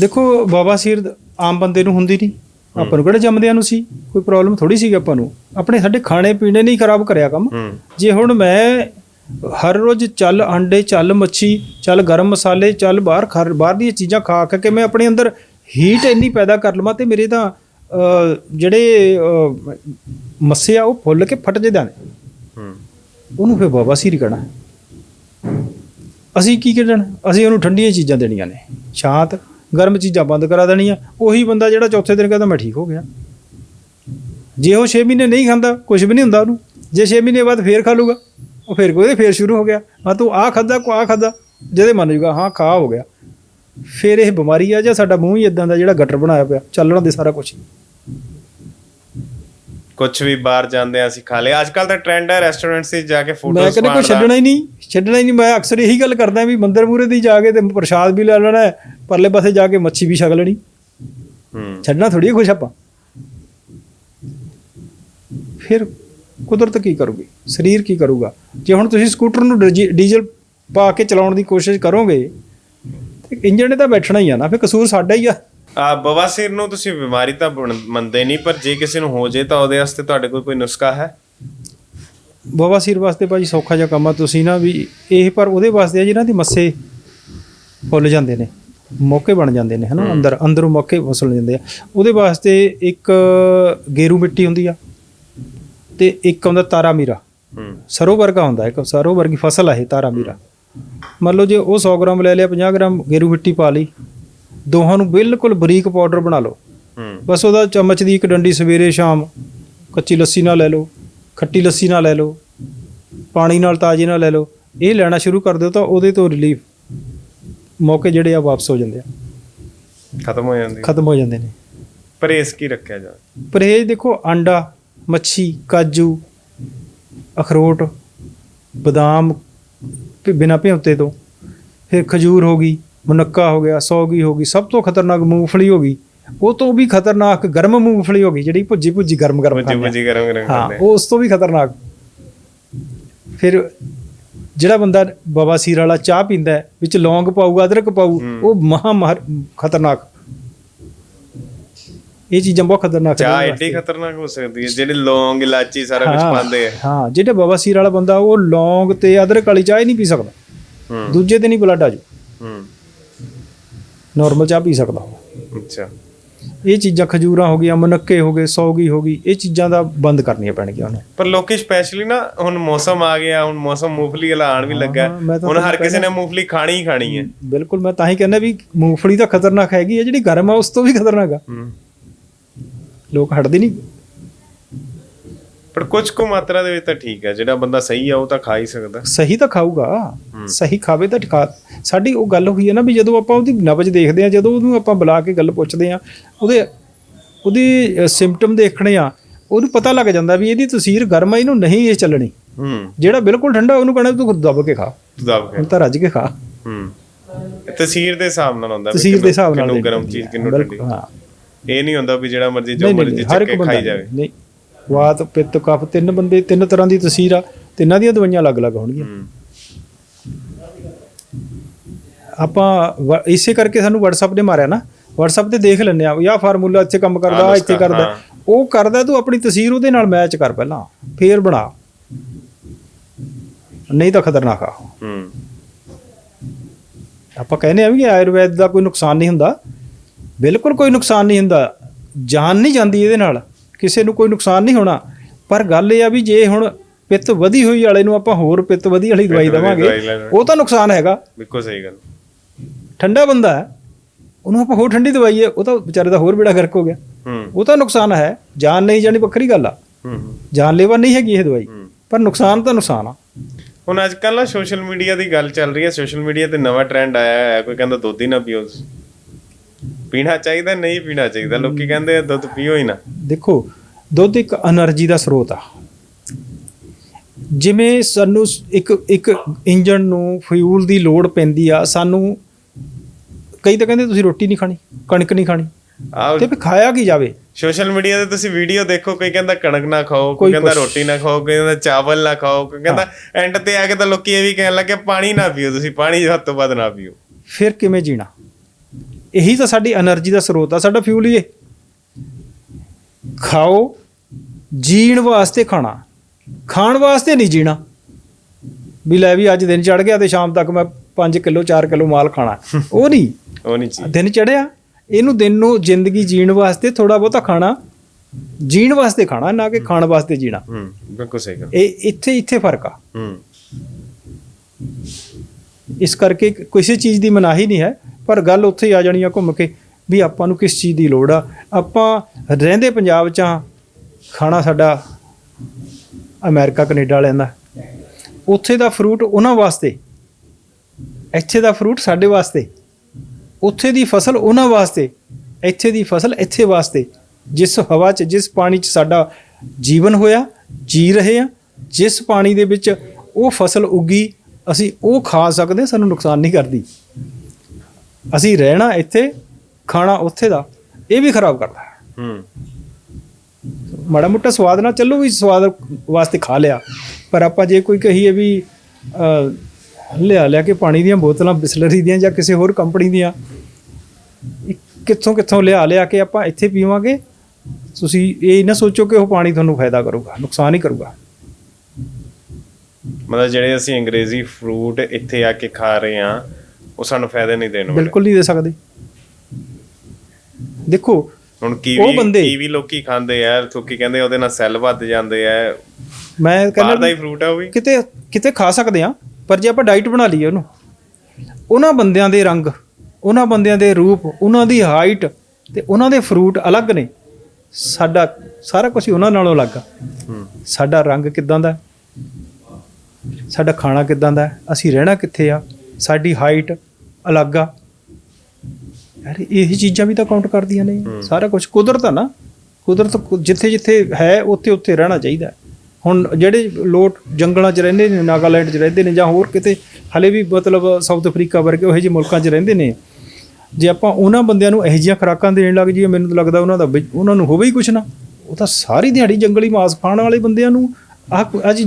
ਦੇਖੋ ਬਾਬਾ ਸੀਰ ਆਮ ਬੰਦੇ ਨੂੰ ਹੁੰਦੀ ਨਹੀਂ। ਆਪਾਂ ਨੂੰ ਕਿਹੜੇ ਜੰਮਦਿਆਂ ਨੂੰ ਸੀ? ਕੋਈ ਪ੍ਰੋਬਲਮ ਥੋੜੀ ਸੀ ਆਪਾਂ ਨੂੰ। ਆਪਣੇ ਸਾਡੇ ਖਾਣੇ ਪੀਣੇ ਨਹੀਂ ਖਰਾਬ ਕਰਿਆ ਕੰਮ। ਹੂੰ। ਜੇ ਹੁਣ ਮੈਂ ਹਰ ਰੋਜ਼ ਚੱਲ ਅੰਡੇ ਚੱਲ ਮੱਛੀ ਚੱਲ ਗਰਮ ਮਸਾਲੇ ਚੱਲ ਬਾਹਰ ਖਾ- ਬਾਹਰ ਦੀਆਂ ਚੀਜ਼ਾਂ ਖਾ ਖਾ ਕੇ ਮੈਂ ਆਪਣੇ ਅੰਦਰ ਹੀਟ ਇੰਨੀ ਪੈਦਾ ਕਰ ਲਵਾਂ ਤੇ ਮੇਰੇ ਤਾਂ ਅਹ, ਜਿਹੜੇ ਅਹ, ਮੱਸੇ ਆ ਉਹ ਫੁੱਲ ਕੇ ਫਟ ਜਾਂਦੇ ਨੇ। ਹੂੰ। ਉਹਨੂੰ ਫਿਰ ਬਾਬਾ ਸੀਰ ਕਹਿਣਾ। ਅਸੀਂ ਕੀ ਕਹਿਣਾ ਅਸੀਂ ਉਹਨੂੰ ਠੰਡੀਆਂ ਚੀਜ਼ਾਂ ਦੇਣੀਆਂ ਨੇ। ਸ਼ਾਂਤ। ਗਰਮ ਚੀਜ਼ਾਂ ਬੰਦ ਕਰਾ ਦੇਣੀਆਂ ਉਹੀ ਬੰਦਾ ਜਿਹੜਾ ਚੌਥੇ ਦਿਨ ਕਹਿੰਦਾ ਮੈਂ ਠੀਕ ਹੋ ਗਿਆ। ਜੇ ਉਹ 6 ਮਹੀਨੇ ਨਹੀਂ ਖਾਂਦਾ ਕੁਝ ਵੀ ਨਹੀਂ ਹੁੰਦਾ ਉਹਨੂੰ। ਜੇ 6 ਮਹੀਨੇ ਬਾਅਦ ਫੇਰ ਖਾ ਲੂਗਾ ਉਹ ਫੇਰ ਕੋਈ ਫੇਰ ਸ਼ੁਰੂ ਹੋ ਗਿਆ। ਹਾਂ ਤੂੰ ਆ ਖਾਦਾ ਕੋ ਆ ਖਾਦਾ ਜਿਹਦੇ ਮੰਨ ਜੂਗਾ ਹਾਂ ਖਾ ਹੋ ਗਿਆ। ਫੇਰ ਇਹ ਬਿਮਾਰੀ ਆ ਜਾਂ ਸਾਡਾ ਮੂੰਹ ਹੀ ਇਦਾਂ ਦਾ ਜਿਹੜਾ ਗਟਰ ਬਣਾਇਆ ਪਿਆ ਚੱਲਣਾ ਦੇ ਸਾਰਾ ਕੁਝ ਕੁਝ ਵੀ ਬਾਹਰ ਜਾਂਦੇ ਆ ਅਸੀਂ ਖਾ ਲਿਆ ਅੱਜ ਕੱਲ ਤਾਂ ਟ੍ਰੈਂਡ ਹੈ ਰੈਸਟੋਰੈਂਟਸ 'ਤੇ ਜਾ ਕੇ ਮੈਂ ਫੋਟੋਜ਼ ਕਹਿੰਦਾ ਕੋਈ ਛੱਡਣਾ ਹੀ ਨਹੀਂ ਛੱਡਣਾ ਹੀ ਨਹੀਂ। ਮੈਂ ਅਕਸਰ ਇਹੀ ਗੱਲ ਕਰਦਾ ਵੀ ਮੰਦਰ ਮੂਰੇ ਦੀ ਜਾ ਕੇ ਤੇ ਪ੍ਰਸ਼ਾਦ ਵੀ ਲੈ ਲੈਣਾ ਹੈ, ਪਰਲੇ ਪਾਸੇ ਜਾ ਕੇ ਮੱਛੀ ਵੀ ਛਕ ਲੈਣੀ। ਹੂੰ। ਛੱਡਣਾ ਥੋੜੀ ਖੁਸ਼ ਆਪਾਂ। ਫਿਰ ਕੁਦਰਤ ਕੀ ਕਰੂਗੀ? ਸਰੀਰ ਕੀ ਕਰੂਗਾ? ਜੇ ਹੁਣ ਤੁਸੀਂ ਸਕੂਟਰ ਨੂੰ ਡੀਜੀ- ਡੀਜ਼ਲ ਪਾ ਕੇ ਚਲਾਉਣ ਦੀ ਕੋਸ਼ਿਸ਼ ਕਰੋਗੇ ਤੇ ਇੰਜਣ ਨੇ ਤਾਂ ਬੈਠਣਾ ਹੀ ਆ ਨਾ ਫਿਰ ਕਸੂਰ ਸਾਡਾ ਹੀ ਆ। ਆ ਬਵਾਸੀਰ ਨੂੰ ਤੁਸੀਂ ਬਿਮਾਰੀ ਤਾਂ ਮੰਨਦੇ ਨਹੀਂ ਪਰ ਜੇ ਕਿਸੇ ਨੂੰ ਹੋ ਜੇ ਤਾਂ ਉਹਦੇ ਵਾਸਤੇ ਤੁਹਾਡੇ ਕੋਲ ਕੋਈ ਨੁਸਖਾ ਹੈ? ਬਵਾਸੀਰ ਵਾਸਤੇ ਭਾਜੀ ਸੌਖਾ ਜਿਹਾ ਕੰਮ ਆ। ਤੁਸੀਂ ਨਾ ਵੀ ਇਹ ਪਰ ਉਹਦੇ ਵਾਸਤੇ ਆ ਜਿਹਨਾਂ ਦੀ ਮੱਸੇ ਫੁੱਲ ਜਾਂਦੇ ਨੇ। ਮੌਕੇ ਬਣ ਜਾਂਦੇ ਨੇ ਹਨਾ? ਅੰਦਰ ਅੰਦਰੋਂ ਮੌਕੇ ਫਸਲ ਜਾਂਦੇ ਆ। ਉਹਦੇ ਵਾਸਤੇ ਇੱਕ ਗੇਰੂ ਮਿੱਟੀ ਹੁੰਦੀ ਆ ਤੇ ਇੱਕ ਆਉਂਦਾ ਤਾਰਾ ਮੀਰਾ। ਸਰੋਂ ਵਰਗਾ ਹੁੰਦਾ ਇੱਕ ਸਰੋਂ ਵਰਗੀ ਫਸਲ ਆ ਇਹ ਤਾਰਾ ਮੀਰਾ। ਮੰਨ ਲਓ ਜੇ ਉਹ 100 ਗ੍ਰਾਮ ਲੈ ਲਿਆ 50 ਗ੍ਰਾਮ ਗੇਰੂ ਮਿੱਟੀ ਪਾ ਲਈ ਦੋਹਾਂ ਨੂੰ ਬਿਲਕੁਲ ਬਰੀਕ ਪਾਊਡਰ ਬਣਾ ਲਓ। ਬਸ ਉਹਦਾ ਚਮਚ ਦੀ ਇੱਕ ਡੰਡੀ ਸਵੇਰੇ ਸ਼ਾਮ ਕੱਚੀ ਲੱਸੀ ਨਾਲ ਲੈ ਲਓ ਖੱਟੀ ਲੱਸੀ ਨਾਲ ਲੈ ਲਓ ਪਾਣੀ ਨਾਲ ਤਾਜ਼ੀ ਨਾਲ ਲੈ ਲਓ। ਇਹ ਲੈਣਾ ਸ਼ੁਰੂ ਕਰ ਦਿਓ ਤਾਂ ਉਹਦੇ ਤੋਂ ਰਿਲੀਫ ਮੌਕੇ ਜਿਹੜੇ ਆ ਵਾਪਸ ਹੋ ਜਾਂਦੇ ਆ। ਖਤਮ ਹੋ ਜਾਂਦੀ ਖਤਮ ਹੋ ਜਾਂਦੇ ਨੇ। ਪਰਹੇਜ਼ ਕੀ ਰੱਖਿਆ ਜਾਵੇ ਪਰਹੇਜ਼ ਦੇਖੋ ਆਂਡਾ ਮੱਛੀ ਕਾਜੂ ਅਖਰੋਟ ਬਦਾਮ ਬਿਨਾਂ ਭਿਉਂਤੇ ਤੋਂ। ਫਿਰ ਖਜੂਰ ਹੋ ਗਈ ਮੁਨੱਕਾ ਹੋ ਗਿਆ ਸੌਗੀ ਹੋ ਗਈ ਸਭ ਤੋਂ ਖਤਰਨਾਕ ਮੂੰਗਫਲੀ ਹੋ ਗਈ। ਉਹ ਤੋਂ ਵੀ ਖਤਰਨਾਕ ਗਰਮ ਮੂੰਗਫਲੀ ਹੋ ਗਈ ਜਿਹੜੀ ਭੁੱਜੀ ਭੁੱਜੀ ਗਰਮ ਗਰਮ ਖਾਂਦੇ ਗਰਮ ਗਰਮ ਹਾਂ ਉਸ ਤੋਂ ਵੀ ਖਤਰਨਾਕ। ਫਿਰ ਜਿਹੜਾ ਬੰਦਾ ਬਵਾਸੀਰ ਵਾਲਾ ਚਾਹ ਪੀਂਦਾ ਹੈ, ਵਿੱਚ ਲੌਂਗ ਪਾਊਗਾ ਅਦਰਕ ਪਾਊ ਉਹ ਮਹਾ ਮਹਰ ਖਤਰਨਾਕ। ਇਹ ਚੀਜ਼ਾਂ ਬਹੁਤ ਖਤਰਨਾਕ ਨੇ ਚਾਹ ਐਡੀ ਖਤਰਨਾਕ ਹੋ ਸਕਦੀ ਹੈ ਜਿਹੜੇ ਲੌਂਗ ਇਲਾਚੀ ਸਾਰਾ ਕੁਝ ਹਾਂ, ਪਾਉਂਦੇ ਆ। ਹਾਂ ਜਿਹੜੇ ਬਵਾਸੀਰ ਵਾਲਾ ਬੰਦਾ ਉਹ ਲੌਂਗ ਤੇ ਅਦਰਕ ਵਾਲੀ ਚਾਹ ਹੀ ਨਹੀਂ ਪੀ ਸਕਦਾ। ਹੂੰ। ਦੂਜੇ ਦਿਨ ਹੀ ਬਲੱਡ ਆ ਜਾਊ ਹੂੰ। ਨਾਰਮਲ ਚਾਹ ਪੀ ਸਕਦਾ ਉਹ। ਅੱਛਾ। ਇਹ ਚੀਜ਼ਾਂ ਖਜੂਰਾਂ ਹੋ ਗਈਆਂ ਮੁਨੱਕੇ ਹੋ ਗਏ ਸੌਗੀ ਹੋ ਗਈ ਇਹ ਚੀਜ਼ਾਂ ਦਾ ਬੰਦ ਕਰਨੀਆਂ ਪੈਣਗੀਆਂ ਉਹਨੂੰ। ਪਰ ਲੋਕੀ ਸਪੈਸ਼ਲੀ ਨਾ ਹੁਣ ਮੌਸਮ ਆ ਗਿਆ ਹੁਣ ਮੌਸਮ ਮੂੰਗਫਲੀ ਵਾਲਾ ਆਣ ਵੀ ਲੱਗਾ। ਹੁਣ ਹਰ ਕਿਸੇ ਨੇ ਮੂੰਗਫਲੀ ਖਾਣੀ ਹੀ ਖਾਣੀ ਹੈ ਬਿਲਕੁਲ ਮੈਂ ਤਾਂ ਹੀ ਕਹਿੰਦਾ ਵੀ ਮੂੰਗਫਲੀ ਤਾਂ ਖਤਰਨਾਕ ਹੈਗੀ ਹੈ ਜਿਹੜੀ ਗਰਮ ਆ ਉਸ ਤੋਂ ਵੀ ਖਤਰਨਾਕ ਆ। ਹੂੰ। ਲੋਕ ਹਟਦੇ ਨਹੀਂ। ਪਰ ਕੁਝ ਕੁ ਮਾਤਰਾ ਦੇ ਵਿੱਚ ਤਾਂ ਠੀਕ ਹੈ ਜਿਹੜਾ ਬੰਦਾ ਸਹੀ ਆ ਉਹ ਤਾਂ ਖਾ ਹੀ ਸਕਦਾ। ਸਹੀ ਤਾਂ ਖਾਊਗਾ। ਸਹੀ ਖਾਵੇ ਤਾਂ ਖਾ ਸਾਡੀ ਉਹ ਗੱਲ ਹੋਈ ਹੈ ਨਾ ਵੀ ਜਦੋਂ ਆਪਾਂ ਉਹਦੀ ਨਬਜ ਦੇਖਦੇ ਆ ਜਦੋਂ ਉਹਨੂੰ ਆਪਾਂ ਬੁਲਾ ਕੇ ਗੱਲ ਪੁੱਛਦੇ ਆ ਉਹਦੇ ਉਹਦੀ ਸਿੰਪਟਮ ਦੇਖਣੇ ਆ ਉਹਨੂੰ ਪਤਾ ਲੱਗ ਜਾਂਦਾ ਵੀ ਇਹਦੀ ਤਸੀਰ ਗਰਮ ਆ ਇਹਨੂੰ ਨਹੀਂ ਇਹ ਚੱਲਣੀ। ਹੂੰ। ਜਿਹੜਾ ਬਿਲਕੁਲ ਠੰਡਾ ਉਹਨੂੰ ਕਹਣਾ ਤੂੰ ਦੱਬ ਕੇ ਖਾ। ਦਬ ਕੇ ਹੁਣ ਤਾਂ ਰੱਜ ਕੇ ਖਾ। ਹੂੰ। ਤਸੀਰ ਦੇ ਹਿਸਾਬ ਨਾਲ ਹੁੰਦਾ ਵੀ ਤਸੀਰ ਦੇ ਹਿਸਾਬ ਨਾਲ ਕਿੰਨੂੰ ਗਰਮ ਚੀਜ਼। ਕਿੰਨੂੰ ਠੰਡੀ। ਹਾਂ। ਇਹ ਨਹੀਂ ਹੁੰਦਾ ਵੀ ਜਿਹੜਾ ਮਰਜ਼ੀ ਜੋ ਮਰਜ਼ੀ ਚੱਕ ਖਾਈ ਜਾਵੇ। ਨਹੀਂ। ਵਾਤ ਪਿੱਤ ਕਫ ਤਿੰਨ ਬੰਦੇ ਤਿੰਨ ਤਰ੍ਹਾਂ ਦੀ ਤਸੀਰ ਆ ਤਿੰਨਾਂ ਦੀਆਂ ਦਵਾਈਆਂ ਅਲੱਗ-ਅਲੱਗ ਹੋਣਗੀਆਂ। ਆਪਾਂ ਇਸੇ ਕਰਕੇ ਸਾਨੂੰ WhatsApp ਨੇ ਮਾਰਿਆ ਨਾ। WhatsApp ਤੇ ਦੇਖ ਲੈਂਦੇ ਆ ਯਾ ਫਾਰਮੂਲਾ ਇੱਥੇ ਕੰਮ ਕਰਦਾ ਇੱਥੇ ਕਰਦਾ। ਉਹ ਕਰਦਾ ਤੂੰ ਆਪਣੀ ਤਸਵੀਰ ਉਹਦੇ ਨਾਲ ਮੈਚ ਕਰ ਪਹਿਲਾਂ ਫੇਰ ਬਣਾ। ਨਹੀਂ ਤਾਂ ਖਤਰਨਾਕ ਆ ਹੂੰ। ਆਪਾਂ ਕਹਿੰਦੇ ਆ ਵੀ ਆਯੁਰਵੈਦ ਦਾ ਕੋਈ ਨੁਕਸਾਨ ਨਹੀਂ ਹੁੰਦਾ। ਬਿਲਕੁਲ ਕੋਈ ਨੁਕਸਾਨ ਨਹੀਂ ਹੁੰਦਾ। ਜਾਨ ਨਹੀਂ ਜਾਂਦੀ ਇਹਦੇ ਨਾਲ। ਕਿਸੇ ਨੂੰ ਕੋਈ ਨੁਕਸਾਨ ਨਹੀਂ ਹੋਣਾ। ਪਰ ਗੱਲ ਇਹ ਆ ਵੀ ਜੇ ਹੁਣ ਪਿੱਤ ਵਧੀ ਹੋਈ ਵਾਲੇ ਨੂੰ ਆਪਾਂ ਹੋਰ ਪਿੱਤ ਵਧੀ ਵਾਲੀ ਦਵਾਈ ਦੇਵਾਂਗੇ। ਉਹ ਤਾਂ ਨੁਕਸਾਨ ਹੈਗਾ। ਬਿਲਕੁਲ ਸਹੀ ਗੱਲ। ਠੰਡਾ ਬੰਦਾ ਹੈ ਉਹਨੂੰ ਆਪਾਂ ਹੋਰ ਠੰਡੀ ਦਵਾਈ ਹੈ ਉਹ ਤਾਂ ਵਿਚਾਰੇ ਦਾ ਹੋਰ ਬੇੜਾ ਗਰਕ ਹੋ ਗਿਆ। ਉਹ ਤਾਂ ਨੁਕਸਾਨ ਹੈ ਜਾਨ ਨਹੀਂ ਜਾਣੀ ਵੱਖਰੀ ਗੱਲ ਆ। ਜਾਨਲੇਵਾ ਨਹੀਂ ਹੈਗੀ ਇਹ ਦਵਾਈ। ਪਰ ਨੁਕਸਾਨ ਤਾਂ ਨੁਕਸਾਨ ਆ। ਹੁਣ ਅੱਜ ਕੱਲ੍ਹ ਸੋਸ਼ਲ ਮੀਡੀਆ ਦੀ ਗੱਲ ਚੱਲ ਰਹੀ ਹੈ ਸੋਸ਼ਲ ਮੀਡੀਆ ਤੇ ਨਵਾਂ ਟ੍ਰੈਂਡ ਆਇਆ ਹੈ ਕੋਈ ਕਹਿੰਦਾ ਦੁੱਧ ਹੀ ਨਾ ਪੀਓ। ਪੀਣਾ ਚਾਹੀਦਾ ਨਹੀਂ ਪੀਣਾ ਚਾਹੀਦਾ। ਲੋਕੀ ਕਹਿੰਦੇ ਦੁੱਧ ਪੀਓ ਹੀ ਨਾ। ਦੇਖੋ ਦੁੱਧ ਇੱਕ એનર્ਜੀ ਦਾ ਸਰੋਤ ਆ। ਜਿਵੇਂ ਸਾਨੂੰ ਇੱਕ ਇੱਕ ਇੰਜਨ ਨੂੰ ਫਿਊਲ ਦੀ ਲੋੜ ਪੈਂਦੀ ਆ ਸਾਨੂੰ ਕਈ ਤਾਂ ਕਹਿੰਦੇ ਤੁਸੀਂ ਰੋਟੀ ਨਹੀਂ ਖਾਣੀ ਕਣਕ ਨਹੀਂ ਖਾਣੀ। ਆਹ ਤੇ ਵੀ ਖਾਇਆ ਕੀ ਜਾਵੇ? ਸੋਸ਼ਲ ਮੀਡੀਆ ਤੇ ਤੁਸੀਂ ਵੀਡੀਓ ਦੇਖੋ ਕੋਈ ਕਹਿੰਦਾ ਕਣਕ ਨਾ ਖਾਓ ਕੋਈ ਕਹਿੰਦਾ ਰੋਟੀ ਨਾ ਖਾਓ ਕੋਈ ਕਹਿੰਦਾ ਚਾਵਲ ਨਾ ਖਾਓ ਕੋਈ ਕਹਿੰਦਾ ਐਂਡ ਤੇ ਆ ਕੇ ਤਾਂ ਲੋਕੀ ਇਹ ਵੀ ਕਹਿਣ ਲੱਗੇ ਪਾਣੀ ਨਾ ਪੀਓ ਤੁਸੀਂ ਪਾਣੀ ਵੱਧ ਤੋਂ ਵੱਧ ਨਾ ਪੀਓ। ਫਿਰ ਕਿਵੇਂ ਜੀਣਾ? ਇਹੀ ਤਾਂ ਸਾਡੀ એનર્ਜੀ ਦਾ ਸਰੋਤ ਆ ਸਾਡਾ ਫਿਊਲ ਹੀ ਇਹ। ਖਾਓ ਜੀਣ ਵਾਸਤੇ ਖਾਣਾ ਖਾਣ ਵਾਸਤੇ ਨਹੀਂ ਜੀਣਾ। ਵੀ ਲੈ ਵੀ ਅੱਜ ਦਿਨ ਚੜ ਗਿਆ ਤੇ ਸ਼ਾਮ ਤੱਕ ਮੈਂ 5 ਕਿਲੋ 4 ਕਿਲੋ ਮਾਲ ਖਾਣਾ। ਉਹ ਨਹੀਂ। ਉਹ ਨਹੀਂ ਜੀ। ਦਿਨ ਚੜਿਆ ਇਹਨੂੰ ਦਿਨ ਨੂੰ ਜ਼ਿੰਦਗੀ ਜੀਣ ਵਾਸਤੇ ਥੋੜਾ ਬਹੁਤਾ ਖਾਣਾ ਜੀਣ ਵਾਸਤੇ ਖਾਣਾ ਨਾ ਕਿ ਖਾਣ ਵਾਸਤੇ ਜੀਣਾ। ਹੂੰ ਬਿਲਕੁਲ ਸਹੀ ਗੱਲ। ਇਹ ਇੱਥੇ ਇੱਥੇ ਫ਼ਰਕ ਆ। ਹੂੰ। ਇਸ ਕਰਕੇ ਕਿਸੇ ਚੀਜ਼ ਦੀ ਮਨਾਹੀ ਨਹੀਂ ਹੈ। ਪਰ ਗੱਲ ਉੱਥੇ ਆ ਜਾਣੀ ਆ ਘੁੰਮ ਕੇ ਵੀ ਆਪਾਂ ਨੂੰ ਕਿਸ ਚੀਜ਼ ਦੀ ਲੋੜ ਆ। ਆਪਾਂ ਰਹਿੰਦੇ ਪੰਜਾਬ 'ਚ ਆ ਖਾਣਾ ਸਾਡਾ ਅਮਰੀਕਾ, ਕੈਨੇਡਾ ਵਾਲਿਆਂ ਦਾ। ਉੱਥੇ ਦਾ ਫਰੂਟ ਉਹਨਾਂ ਵਾਸਤੇ, ਇੱਥੇ ਦਾ ਫਰੂਟ ਸਾਡੇ ਵਾਸਤੇ, ਉੱਥੇ ਦੀ ਫਸਲ ਉਹਨਾਂ ਵਾਸਤੇ, ਇੱਥੇ ਦੀ ਫਸਲ ਇੱਥੇ ਵਾਸਤੇ, ਜਿਸ ਹਵਾ 'ਚ, ਜਿਸ ਪਾਣੀ 'ਚ ਸਾਡਾ ਜੀਵਨ ਹੋਇਆ, ਜੀ ਰਹੇ ਆ ਜਿਸ ਪਾਣੀ ਦੇ ਵਿੱਚ ਉਹ ਫਸਲ ਉੱਗੀ, ਅਸੀਂ ਉਹ ਖਾ ਸਕਦੇ ਸਾਨੂੰ ਨੁਕਸਾਨ ਨਹੀਂ ਕਰਦੀ। ਅਸੀਂ ਰਹਿਣਾ ਇੱਥੇ ਖਾਣਾ ਉੱਥੇ ਦਾ ਇਹ ਵੀ ਖਰਾਬ ਕਰਦਾ ਹੈ। ਹੂੰ। ਮਾੜਾ ਮੋਟਾ ਸਵਾਦ ਨਾਲ ਚੱਲੋ ਵੀ ਸਵਾਦ ਵਾਸਤੇ ਖਾ ਲਿਆ। ਪਰ ਆਪਾਂ ਜੇ ਕੋਈ ਕਹੀਏ ਵੀ ਲਿਆ ਲਿਆ ਕੇ ਪਾਣੀ ਦੀਆਂ ਬੋਤਲਾਂ ਬਿਸਲਰੀ ਦੀਆਂ ਜਾਂ ਕਿਸੇ ਹੋਰ ਕੰਪਨੀ ਦੀਆਂ ਕਿੱਥੋਂ ਕਿੱਥੋਂ ਲਿਆ ਲਿਆ ਕੇ ਆਪਾਂ ਇੱਥੇ ਪੀਵਾਂਗੇ ਤੁਸੀਂ ਇਹ ਨਾ ਸੋਚੋ ਕਿ ਉਹ ਪਾਣੀ ਤੁਹਾਨੂੰ ਫਾਇਦਾ ਕਰੂਗਾ ਨੁਕਸਾਨ ਹੀ ਕਰੂਗਾ। ਮਤਲਬ ਜਿਹੜੇ ਅਸੀਂ ਅੰਗਰੇਜ਼ੀ ਫਰੂਟ ਇੱਥੇ ਆ ਕੇ ਖਾ ਰਹੇ ਆ ਉਹ ਸਾਨੂੰ ਫਾਇਦਾ ਨਹੀਂ ਦੇਣ ਵਾਲੇ। ਬਿਲਕੁਲ ਨਹੀਂ ਦੇ ਸਕਦੇ। ਦੇਖੋ ਹੁਣ ਉਹ ਕੀਵੀ ਕੀਵੀ ਲੋਕੀ ਖਾਂਦੇ ਆ ਕਿਉਂਕਿ ਕਹਿੰਦੇ ਉਹਦੇ ਨਾਲ ਸੈੱਲ ਵੱਧ ਜਾਂਦੇ ਆ। ਮੈਂ ਕਹਿੰਦਾ ਦਾ ਹੀ ਫਰੂਟ ਆ ਉਹ ਵੀ। ਕਿਤੇ ਕਿਤੇ ਖਾ ਸਕਦੇ ਆ ਪਰ ਜੇ ਆਪਾਂ ਡਾਈਟ ਬਣਾ ਲਈਏ ਉਹਨੂੰ ਉਹਨਾਂ ਬੰਦਿਆਂ ਦੇ ਰੰਗ ਉਹਨਾਂ ਬੰਦਿਆਂ ਦੇ ਰੂਪ ਉਹਨਾਂ ਦੀ ਹਾਈਟ ਤੇ ਉਹਨਾਂ ਦੇ ਫਰੂਟ ਅਲੱਗ ਨੇ। ਸਾਡਾ ਸਾਰਾ ਕੁਝ ਉਹਨਾਂ ਨਾਲੋਂ ਅਲੱਗ ਆ। ਸਾਡਾ ਰੰਗ ਕਿਦਾਂ ਦਾ? ਸਾਡਾ ਖਾਣਾ ਕਿਦਾਂ ਦਾ? ਅਸੀਂ ਰਹਿਣਾ ਕਿੱਥੇ ਆ? ਸਾਡੀ ਹਾਈਟ ਅਲੱਗ ਆ। ਯਾਰ ਇਹ ਚੀਜ਼ਾਂ ਵੀ ਤਾਂ ਕਾਊਂਟ ਕਰਦੀਆਂ ਨੇ। ਸਾਰਾ ਕੁਝ ਕੁਦਰਤ ਆ ਨਾ। ਕੁਦਰਤ ਜਿੱਥੇ ਜਿੱਥੇ ਹੈ ਉੱਥੇ ਉੱਥੇ ਰਹਿਣਾ ਚਾਹੀਦਾ। ਹੁਣ ਜਿਹੜੇ ਲੋਕ ਜੰਗਲਾਂ 'ਚ ਰਹਿੰਦੇ ਨੇ ਨਾਗਾਲੈਂਡ 'ਚ ਰਹਿੰਦੇ ਨੇ ਜਾਂ ਹੋਰ ਕਿਤੇ ਹਲੇ ਵੀ ਮਤਲਬ ਸਾਊਥ ਅਫਰੀਕਾ ਵਰਗੇ ਉਹੋ ਜਿਹੇ ਮੁਲਕਾਂ 'ਚ ਰਹਿੰਦੇ ਨੇ। ਜੇ ਆਪਾਂ ਉਹਨਾਂ ਬੰਦਿਆਂ ਨੂੰ ਇਹੋ ਜਿਹੀਆਂ ਖੁਰਾਕਾਂ ਦੇਣ ਲੱਗ ਜਾਈਏ ਮੈਨੂੰ ਤਾਂ ਲੱਗਦਾ ਉਹਨਾਂ ਦਾ ਉਹਨਾਂ ਨੂੰ ਹੋਵੇ ਹੀ ਕੁਛ ਨਾ। ਉਹ ਤਾਂ ਸਾਰੀ ਦਿਹਾੜੀ ਜੰਗਲੀ ਮਾਸ ਖਾਣ ਵਾਲੇ ਬੰਦਿਆਂ ਨੂੰ ਆਹ ਚੀਜ਼ਾਂ